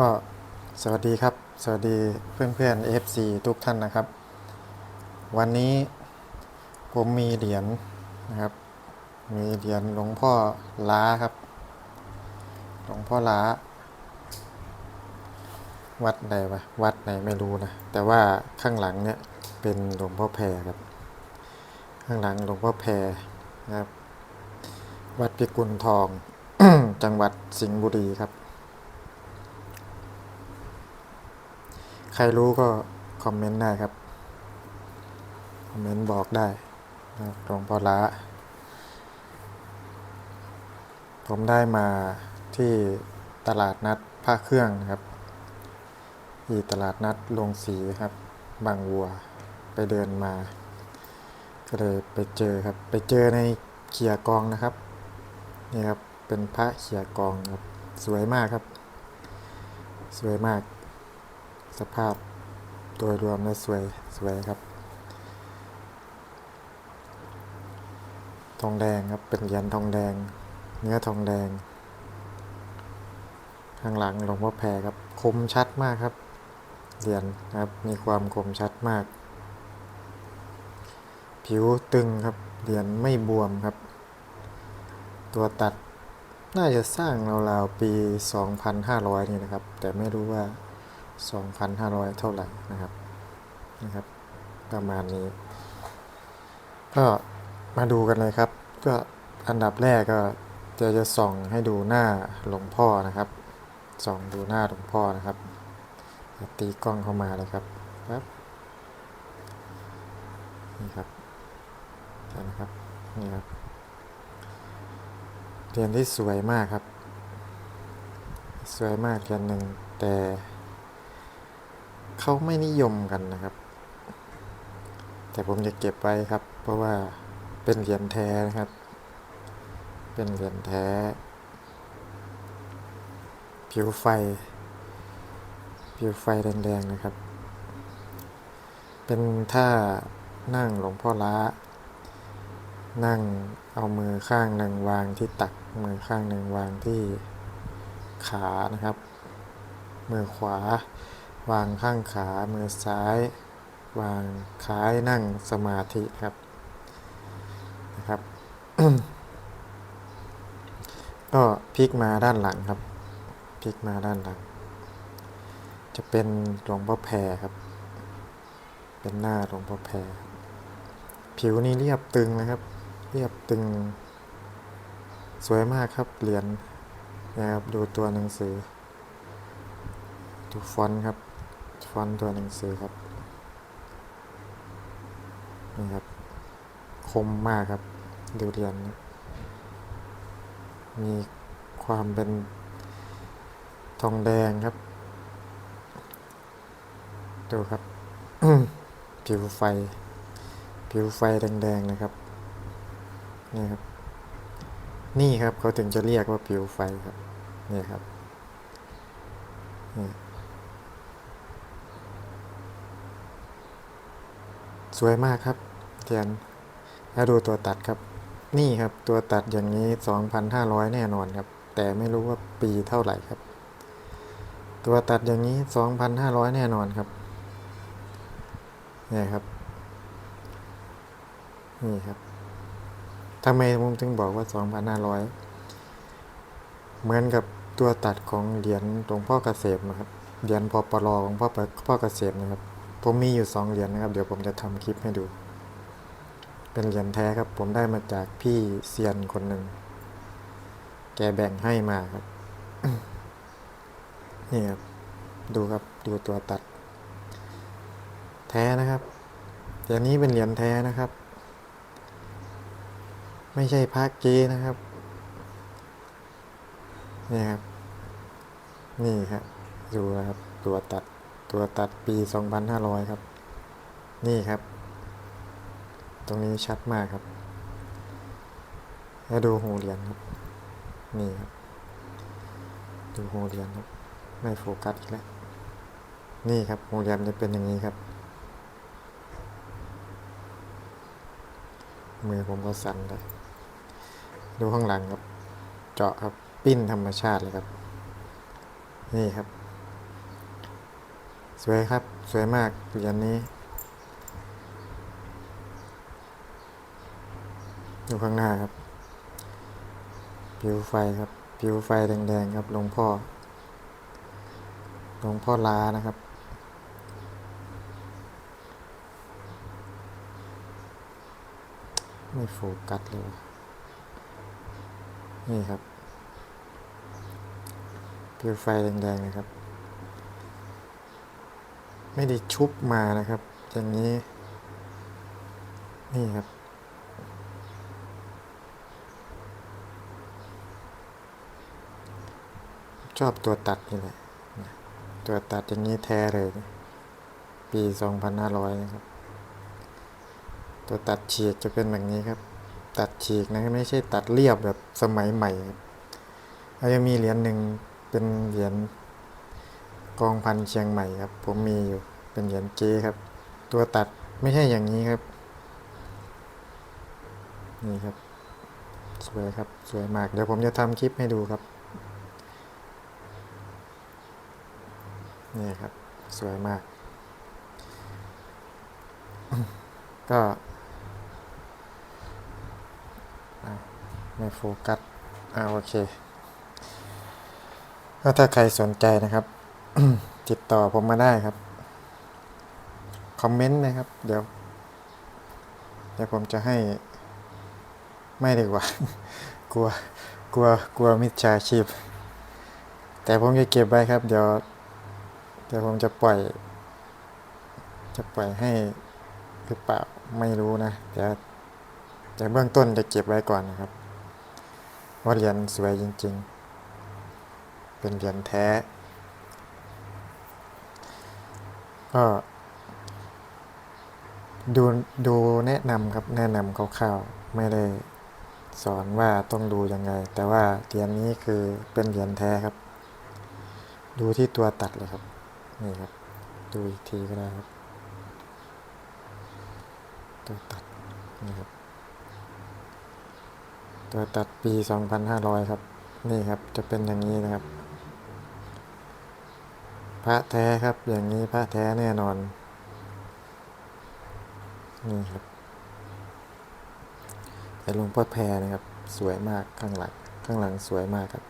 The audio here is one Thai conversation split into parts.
ก็สวัสดีครับ สวัสดีเพื่อนๆ FC ทุกท่านนะครับ วันนี้ผมมีเหรียญนะครับ มีเหรียญหลวงพ่อล้าครับ หลวงพ่อล้า วัดใดวะวัดไหนไม่รู้นะ แต่ว่าข้างหลังเนี่ยเป็นหลวงพ่อแพรครับ ข้างหลังหลวงพ่อแพรนะครับ วัดพิกุลทอง จังหวัดสิงห์บุรีครับ ใครรู้ก็คอมเมนต์ได้ครับ คอมเมนต์บอกได้นะครับหลวงพ่อละผมได้มาที่ตลาดนัดผ้าเครื่องนะครับที่ตลาดนัดโรงสีครับ บางวัวไปเดินมา ก็เลยไปเจอครับ ไปเจอในเขียกองนะครับ นี่ครับ เป็นพระเขียกองครับ สวยมากครับ สวยมาก สภาพโดยรวมแล้วสวยสวยครับ ทองแดงครับเป็นเหรียญทองแดง เนื้อทองแดง ข้างหลังหลวงพ่อแพรครับคมชัดมากครับเหรียญครับมีความคมชัดมาก ผิวตึงครับเหรียญไม่บวมครับ ตัวตัดน่าจะสร้างราวๆปี 2,500 นี่นะครับ แต่ไม่รู้ว่า 2,500 เท่าไหร่นะครับนะครับ ประมาณนี้ ก็มาดูกันเลยครับ ก็อันดับแรกก็จะจะส่องให้ดูหน้าหลวงพ่อนะครับส่องดูหน้าหลวงพ่อนะครับตีกล้องเข้ามาเลยครับครับนี่ครับเห็นครับนี่ครับเรียนที่สวยมากครับ สวยมากเรียนหนึ่งแต่ เขาไม่นิยมกันนะครับ แต่ผมจะเก็บไว้ครับ เพราะว่าเป็นเหรียญแท้นะครับ เป็นเหรียญแท้ ผิวไฟ ผิวไฟแดงๆนะครับ เป็นท่านั่งหลวงพ่อล้า นั่งเอามือข้างหนึ่งวางที่ตัก มือข้างหนึ่งวางที่ขานะครับ มือขวา วางข้างขามือซ้าย วางคล้ายนั่งสมาธิครับนะครับ ก็พลิกมาด้านหลังครับพลิกมาด้านหลัง จะเป็นหลวงพ่อแพรครับ เป็นหน้าหลวงพ่อแพรผิวนี่เรียบตึงนะครับ เรียบตึง สวยมากครับเหรียญนะครับดูตัวหนังสือดูฟอนต์ครับ ฟอนต์ตัวหนังสือครับ นี่ครับ คมมากครับ ดูเรียน มีความเป็นทองแดงครับ ดูครับ ผิวไฟ ผิวไฟแดงๆนะครับ นี่ครับ นี่ครับเขาถึงจะเรียกว่าผิวไฟครับ นี่ครับนี่ สวยมากครับเทียนแล้วดูตัวตัดครับ นี่ครับตัวตัดอย่างนี้ 2,500 แน่นอนครับ แต่ไม่รู้ว่าปีเท่าไหร่ครับ ตัวตัดอย่างนี้ 2,500 แน่นอนครับนี่ครับ นี่ครับทำไมผมถึงบอกว่า 2,500 เหมือนกับตัวตัดของเหรียญหลวงพ่อเกษมนะครับเหรียญพอปลอของพ่อพ่อเกษมนะครับ ผมมีอยู่สองเหรียญนะครับ เดี๋ยวผมจะทำคลิปให้ดู เป็นเหรียญแท้ครับ ผมได้มาจากพี่เซียนคนหนึ่ง แกแบ่งให้มาครับ นี่ครับ ดูครับ ดูตัวตัด แท้นะครับ เหรียญนี้เป็นเหรียญแท้นะครับ ไม่ใช่พระเกนะครับ นี่ครับ นี่ครับ ดูนะครับ ตัวตัด ตัวตัดปี 2,500 ครับ นี่ครับ ตรงนี้ชัดมากครับ แล้วดูหูเหรียญครับ นี่ครับ ดูหูเหรียญครับ ไม่โฟกัสอีกแล้ว นี่ครับหูเหรียญจะเป็นอย่างนี้ครับ มือผมก็สั่นเลย ดูข้างหลังครับ เจาะครับ ปิ้นธรรมชาติเลยครับ นี่ครับ วยครับ สวยมากเหรียญนี้ อยู่ข้างหน้าครับผิวไฟครับผิวไฟแดงๆครับ หลวงพ่อ หลวงพ่อลานะครับ ไม่โฟกัสเลย นี่ครับผิวไฟแดงๆนะครับ ไม่ได้ชุบมานะครับ อย่างนี้ นี่ครับ ชอบตัวตัดนี่แหละตัวตัดอย่างนี้แท้เลย ปี 2500 นะครับ ตัวตัดฉีกจะเป็นแบบนี้ครับ ตัดฉีกนะไม่ใช่ตัดเรียบแบบสมัยใหม่ครับแล้วจะมีเหรียญหนึ่งเป็นเหรียญ กองพันเชียงใหม่ครับ ผมมีอยู่เป็นเหรียญเจครับ ตัวตัดไม่ใช่อย่างนี้ครับ นี่ครับ สวยครับ สวยมาก เดี๋ยวผมจะทำคลิปให้ดูครับ นี่ครับ สวยมาก ก็ไม่โฟกัสอ่าโอเค ถ้าใครสนใจนะครับ ติดต่อผมมาได้ครับ คอมเมนต์นะครับ เดี๋ยว เดี๋ยวผมจะให้ ไม่ดีกว่า กลัว กลัว กลัวมิจฉาชีพ แต่ผมจะเก็บไว้ครับ เดี๋ยว เดี๋ยวผมจะปล่อย จะปล่อยให้หรือเปล่า ไม่รู้นะ แต่แต่เบื้องต้นจะเก็บไว้ก่อนนะครับว่าเหรียญสวยจริง ๆ เป็นเหรียญแท้ ก็ดูดูแนะนำครับแนะนำคร่าวๆไม่ได้สอนว่าต้องดูยังไง แต่ว่าเหรียญนี้คือเป็นเหรียญแท้ครับ ดูที่ตัวตัดเลยครับ นี่ครับ ดูอีกทีก็ได้ครับ ตัวตัดนี่ครับ ตัวตัดปี 2500 ครับ นี่ครับจะเป็นอย่างนี้นะครับ พระแท้ครับ อย่างนี้พระแท้แน่นอน นี่ครับแต่หลวงพ่อแพรนะครับ สวยมากข้างหลัง ข้างหลังสวยมากครับ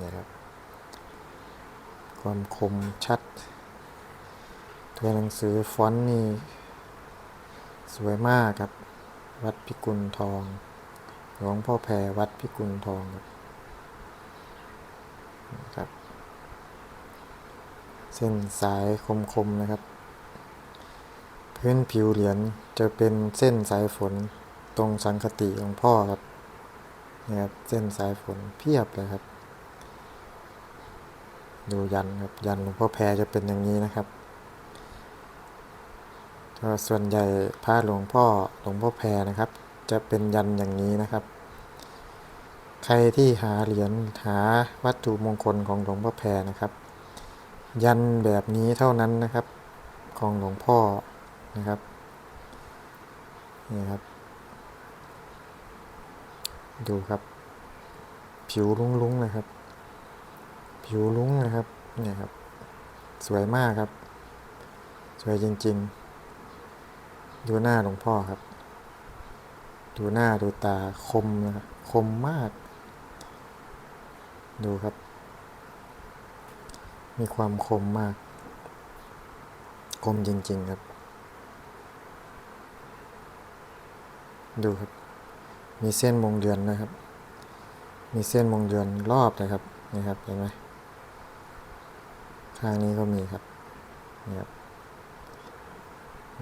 นี่ครับ ความคมชัด ตัวหนังสือฟอนต์นี่ สวยมากครับ วัดพิกุลทอง หลวงพ่อแพรวัดพิกุลทองครับนะครับ เส้นสายคมๆนะครับ พื้นผิวเหรียญจะเป็นเส้นสายฝนตรงสังคติของพ่อครับนี่ครับเส้นสายฝนเพียบเลยครับ ดูยันครับยันหลวงพ่อแพรจะเป็นอย่างนี้นะครับส่วนใหญ่พระหลวงพ่อหลวงพ่อแพรนะครับ จะเป็นยันอย่างนี้นะครับ ใครที่หาเหรียญหาวัตถุมงคลของหลวงพ่อแพรนะครับ ยันแบบนี้เท่านั้นนะครับ ของหลวงพ่อนะครับนี่ครับ ดูครับ ผิวลุ้งๆนะครับ ผิวลุ้งนะครับเนี่ยครับ สวยมากครับ สวยจริง ๆ ดูหน้าหลวงพ่อครับ ดูหน้าดูตาคมนะครับคมมาก ดูครับ มีความคมมาก คมจริง ๆ ครับ ดูครับ มีเส้นมงเดือนนะครับ มีเส้นมงเดือนรอบนะครับนี่ครับเห็นไหมข้างนี้ก็มีครับนี่ครับ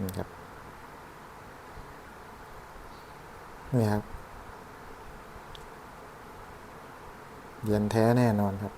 นี่ครับนี่ครับเหรียญแท้แน่นอนครับ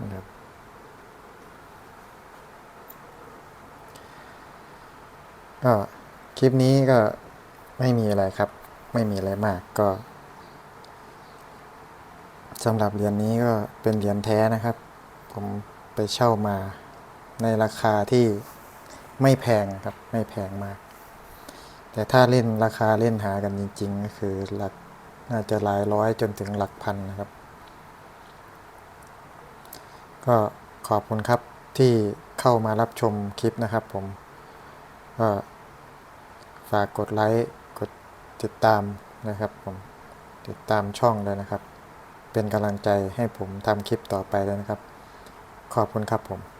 นะครับก็คลิปนี้ก็ไม่มีอะไรครับ ไม่มีอะไรมากก็สำหรับเหรียญนี้ก็เป็นเหรียญแท้นะครับ ผมไปเช่ามาในราคาที่ไม่แพงครับ ไม่แพงมาก แต่ถ้าเล่นราคาเล่นหากันจริง ๆ ก็คือหลักน่าจะหลายร้อยจนถึงหลักพันนะครับ ก็ขอบคุณครับที่เข้ามารับชมคลิปนะครับผมก็ฝากกดไลค์กดติดตามนะครับผมติดตามช่องเลยนะครับ เป็นกำลังใจให้ผมทำคลิปต่อไปเลยนะครับ ขอบคุณครับผม